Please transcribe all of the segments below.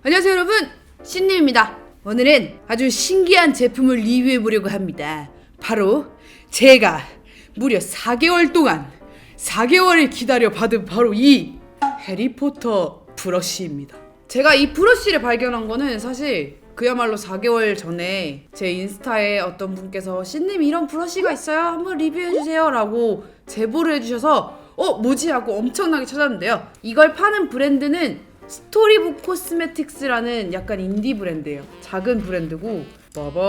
안녕하세요 여러분. 신님입니다. 오늘은 아주 신기한 제품을 리뷰해 보려고 합니다. 바로 제가 무려 4개월 동안 4개월을 기다려 받은 바로 이 해리포터 브러쉬입니다. 제가 이 브러쉬를 발견한 거는 사실 그야말로 4개월 전에 제 인스타에 어떤 분께서 신님 이런 브러쉬가 있어요? 한번 리뷰해 주세요 라고 제보를 해주셔서 어 뭐지? 하고 엄청나게 찾았는데요. 이걸 파는 브랜드는 스토리북 코스메틱스라는 약간 인디 브랜드예요 작은 브랜드고 빠밤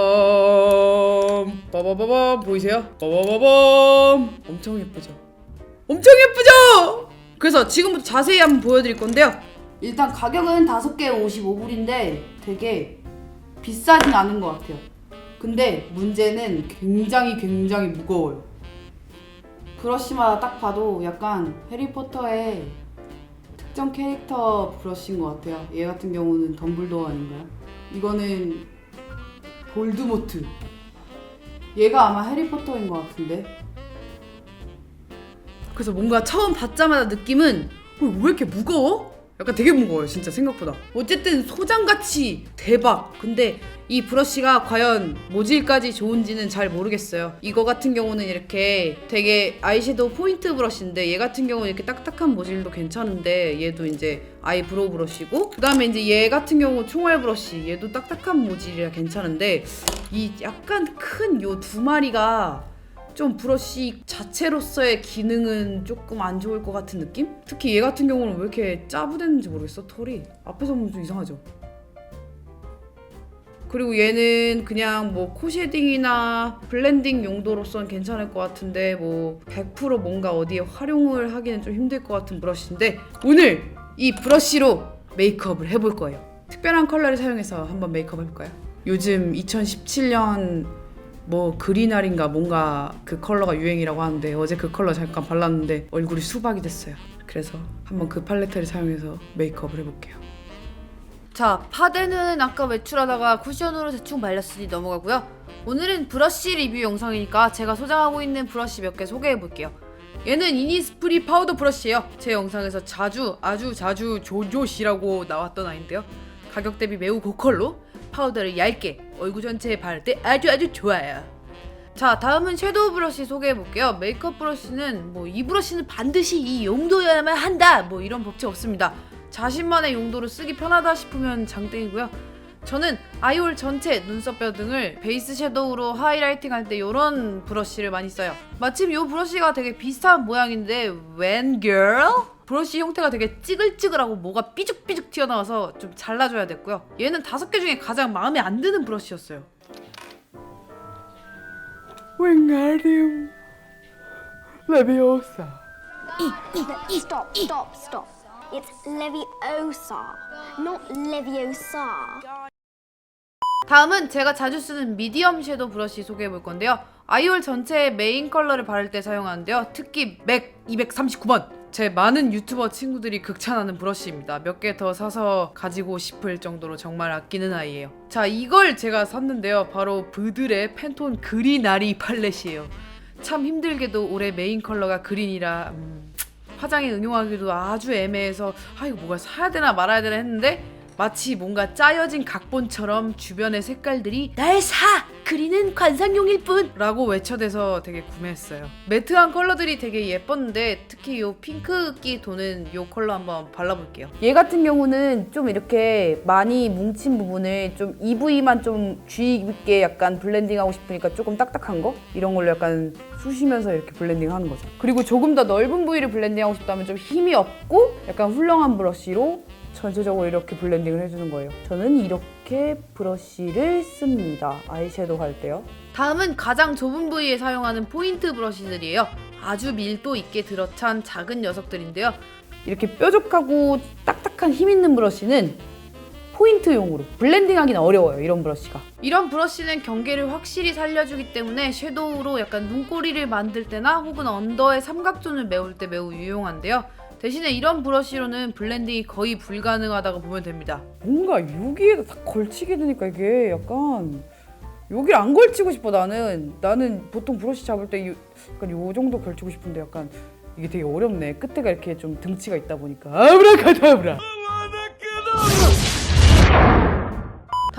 빠바바밤 보이세요? 빠바바밤 엄청 예쁘죠? 엄청 예쁘죠? 그래서 지금부터 자세히 한번 보여드릴 건데요 일단 가격은 5개에 55불인데 되게 비싸진 않은 것 같아요. 근데 문제는 굉장히 굉장히 무거워요. 브러쉬마다 딱 봐도 약간 해리포터의 특정 캐릭터 브러쉬인 것 같아요. 얘 같은 경우는 덤블도어 아닌가요? 이거는 볼드모트. 얘가 아마 해리포터인 것 같은데. 그래서 뭔가 처음 받자마자 느낌은 어, 왜 이렇게 무거워? 약간 되게 무거워요 진짜 생각보다. 어쨌든 소장같이 대박. 근데 이 브러쉬가 과연 모질까지 좋은지는 잘 모르겠어요. 이거 같은 경우는 이렇게 되게 아이섀도우 포인트 브러쉬인데 얘 같은 경우는 이렇게 딱딱한 모질도 괜찮은데 얘도 이제 아이브로우 브러쉬고 그 다음에 이제 얘 같은 경우 총알 브러쉬 얘도 딱딱한 모질이라 괜찮은데 이 약간 큰 요 두 마리가 좀 브러쉬 자체로서의 기능은 조금 안 좋을 것 같은 느낌? 특히 얘 같은 경우는 왜 이렇게 짜부됐는지 모르겠어 털이 앞에서 보면 좀 이상하죠 그리고 얘는 그냥 뭐 코 쉐딩이나 블렌딩 용도로선 괜찮을 것 같은데 뭐 100% 뭔가 어디에 활용을 하기는 좀 힘들 것 같은 브러쉬인데 오늘 이 브러쉬로 메이크업을 해볼 거예요 특별한 컬러를 사용해서 한번 메이크업 해볼까요? 요즘 2017년 뭐 그리날인가 뭔가 그 컬러가 유행이라고 하는데 어제 그 컬러 잠깐 발랐는데 얼굴이 수박이 됐어요. 그래서 한번 그 팔레트를 사용해서 메이크업을 해볼게요. 자, 파데는 아까 외출하다가 쿠션으로 대충 발랐으니 넘어가고요. 오늘은 브러쉬 리뷰 영상이니까 제가 소장하고 있는 브러쉬 몇 개 소개해 볼게요. 얘는 이니스프리 파우더 브러쉬예요. 제 영상에서 자주 아주 자주 조조시라고 나왔던 아인데요. 가격 대비 매우 고컬로 파우더를 얇게 얼굴 전체에 바를 때 아주 아주 좋아요. 자 다음은 섀도우 브러쉬 소개해 볼게요. 메이크업 브러쉬는 뭐 이 브러쉬는 반드시 이 용도여야만 한다 뭐 이런 법칙 없습니다. 자신만의 용도로 쓰기 편하다 싶으면 장땡이고요. 저는 아이홀 전체 눈썹뼈 등을 베이스 섀도우로 하이라이팅 할 때 이런 브러쉬를 많이 써요. 마침 이 브러쉬가 되게 비슷한 모양인데 when girl? 브러쉬 형태가 되게 찌글찌글하고 뭐가 삐죽삐죽 튀어나와서 좀 잘라줘야 됐고요. 얘는 다섯 개 중에 가장 마음에 안 드는 브러쉬였어요. 웬가리움 레비오사 Stop, stop, stop. It's Leviosa, not Leviosa. 다음은 제가 자주 쓰는 미디엄 섀도우 브러쉬 소개해 볼 건데요. 아이홀 전체의 메인 컬러를 바를 때 사용하는데요. 특히 맥 239번. 제 많은 유튜버 친구들이 극찬하는 브러쉬입니다. 몇 개 더 사서 가지고 싶을 정도로 정말 아끼는 아이예요. 자, 이걸 제가 샀는데요. 바로 브들의 팬톤 그리나리 팔렛이에요. 참 힘들게도 올해 메인 컬러가 그린이라 음, 화장에 응용하기도 아주 애매해서 아 이거 뭐가 사야 되나 말아야 되나 했는데 마치 뭔가 짜여진 각본처럼 주변의 색깔들이 날 사! 그리는 관상용일 뿐! 라고 외쳐대서 되게 구매했어요. 매트한 컬러들이 되게 예뻤는데 특히 이 핑크기 도는 이 컬러 한번 발라볼게요. 얘 같은 경우는 좀 이렇게 많이 뭉친 부분을 좀 EV만 좀 주의 깊게 약간 블렌딩하고 싶으니까 조금 딱딱한 거? 이런 걸로 약간 쑤시면서 이렇게 블렌딩 하는 거죠. 그리고 조금 더 넓은 부위를 블렌딩하고 싶다면 좀 힘이 없고 약간 훌렁한 브러쉬로 전체적으로 이렇게 블렌딩을 해주는 거예요. 저는 이렇게 브러쉬를 씁니다. 아이섀도우 할 때요. 다음은 가장 좁은 부위에 사용하는 포인트 브러쉬들이에요. 아주 밀도 있게 들어찬 작은 녀석들인데요. 이렇게 뾰족하고 딱딱한 힘 있는 브러쉬는 포인트용으로 블렌딩하기는 어려워요 이런 브러쉬가 이런 브러쉬는 경계를 확실히 살려주기 때문에 섀도우로 약간 눈꼬리를 만들 때나 혹은 언더의 삼각존을 메울 때 매우 유용한데요 대신에 이런 브러쉬로는 블렌딩이 거의 불가능하다고 보면 됩니다. 뭔가 여기에다 다 걸치게 되니까 이게 약간 여기를 안 걸치고 싶어 나는. 나는 보통 브러쉬 잡을 때 요, 약간 요 정도 걸치고 싶은데 약간 이게 되게 어렵네. 끝에가 이렇게 좀 등치가 있다 보니까. 아브라카다브라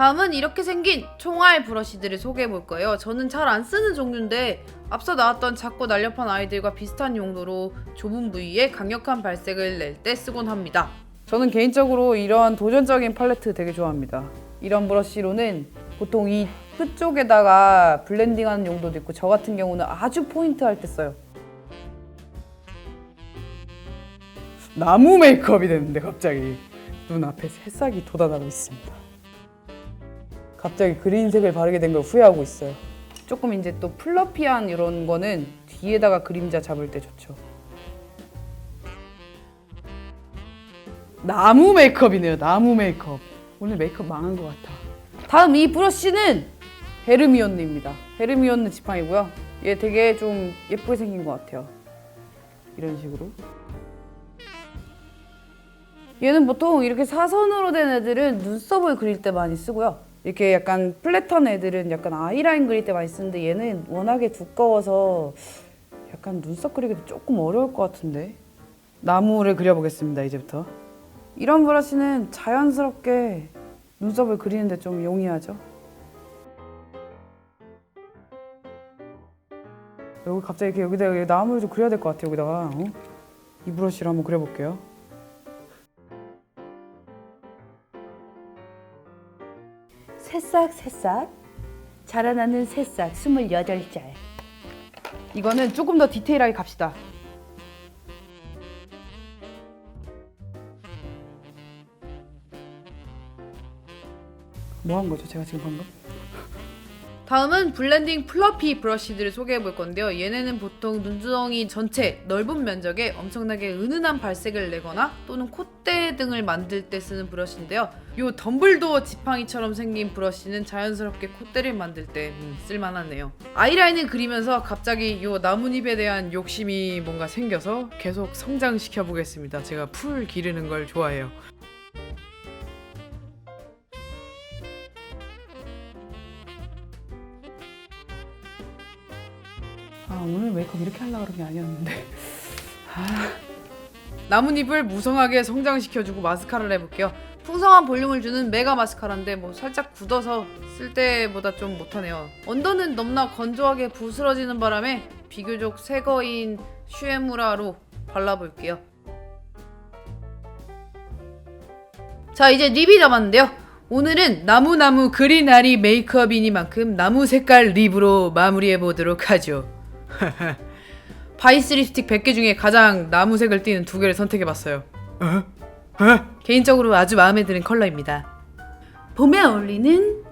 다음은 이렇게 생긴 총알 브러쉬들을 소개해 볼 거예요. 저는 잘 안 쓰는 종류인데 앞서 나왔던 작고 날렵한 아이들과 비슷한 용도로 좁은 부위에 강력한 발색을 낼 때 쓰곤 합니다. 저는 개인적으로 이런 도전적인 팔레트 되게 좋아합니다. 이런 브러쉬로는 보통 이 끝쪽에다가 블렌딩하는 용도도 있고 저 같은 경우는 아주 포인트 할 때 써요. 나무 메이크업이 되는데 갑자기 눈앞에 새싹이 돋아나고 있습니다. 갑자기 그린색을 바르게 된 걸 후회하고 있어요. 조금 이제 또 플러피한 이런 거는 뒤에다가 그림자 잡을 때 좋죠. 나무 메이크업이네요. 나무 메이크업. 오늘 메이크업 망한 것 같아. 다음 이 브러쉬는 헤르미온느입니다. 헤르미온느 지팡이고요. 얘 되게 좀 예쁘게 생긴 것 같아요. 이런 식으로. 얘는 보통 이렇게 사선으로 된 애들은 눈썹을 그릴 때 많이 쓰고요. 이렇게 약간 플랫한 애들은 약간 아이라인 그릴 때 많이 쓰는데 얘는 워낙에 두꺼워서 약간 눈썹 그리기도 조금 어려울 것 같은데. 나무를 그려보겠습니다, 이제부터. 이런 브러쉬는 자연스럽게 눈썹을 그리는데 좀 용이하죠. 여기 갑자기 이렇게 여기다 여기 나무를 좀 그려야 될 것 같아요, 여기다가. 어? 이 브러쉬로 한번 그려볼게요. 새싹 새싹 자라나는 새싹 28짤 이거는 조금 더 디테일하게 갑시다. 뭐 한 거죠, 제가 지금 방금? 다음은 블렌딩 플러피 브러쉬들을 소개해 볼 건데요. 얘네는 보통 눈두덩이 전체 넓은 면적에 엄청나게 은은한 발색을 내거나 또는 콧대 등을 만들 때 쓰는 브러쉬인데요. 요 덤블도어 지팡이처럼 생긴 브러쉬는 자연스럽게 콧대를 만들 때 음, 쓸만하네요. 아이라인을 그리면서 갑자기 요 나뭇잎에 대한 욕심이 뭔가 생겨서 계속 성장시켜 보겠습니다. 제가 풀 기르는 걸 좋아해요. 메이크업 이렇게 하려고 그런 게 아니었는데. 아. 나뭇잎을 무성하게 성장시켜주고 마스카라를 해볼게요. 풍성한 볼륨을 주는 메가 마스카라인데 뭐 살짝 굳어서 쓸 때보다 좀 못하네요. 언더는 너무나 건조하게 부스러지는 바람에 비교적 새 거인 슈에무라로 발라볼게요. 자 이제 립이 남았는데요. 오늘은 나무나무 그리나리 메이크업이니만큼 나무 색깔 립으로 마무리해보도록 하죠 바이스 립스틱 100개 중에 가장 나무색을 띠는 두 개를 선택해봤어요. 개인적으로 아주 마음에 드는 컬러입니다. 봄에 어울리는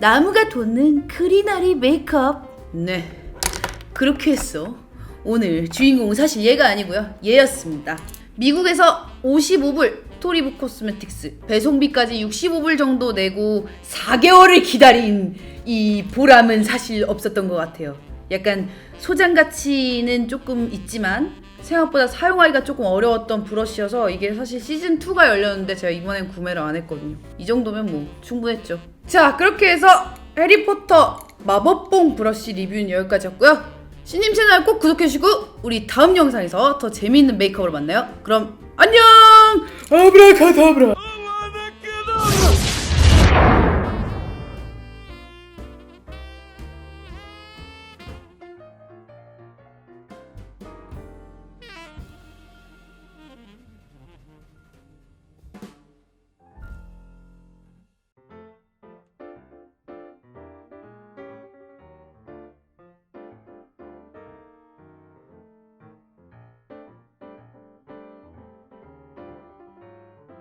나무가 돋는 그리나리 메이크업 네. 그렇게 했어 오늘 주인공은 사실 얘가 아니고요 얘였습니다 미국에서 55불 토리브 코스메틱스 배송비까지 65불 정도 내고 4개월을 기다린 이 보람은 사실 없었던 것 같아요 약간 소장 가치는 조금 있지만 생각보다 사용하기가 조금 어려웠던 브러쉬여서 이게 사실 시즌 2가 열렸는데 제가 이번엔 구매를 안 했거든요. 이 정도면 뭐 충분했죠. 자, 그렇게 해서 해리포터 마법봉 브러쉬 리뷰는 여기까지였고요. 신님 채널 꼭 구독해주시고 우리 다음 영상에서 더 재미있는 메이크업을 만나요. 그럼 안녕! 아브라카다브라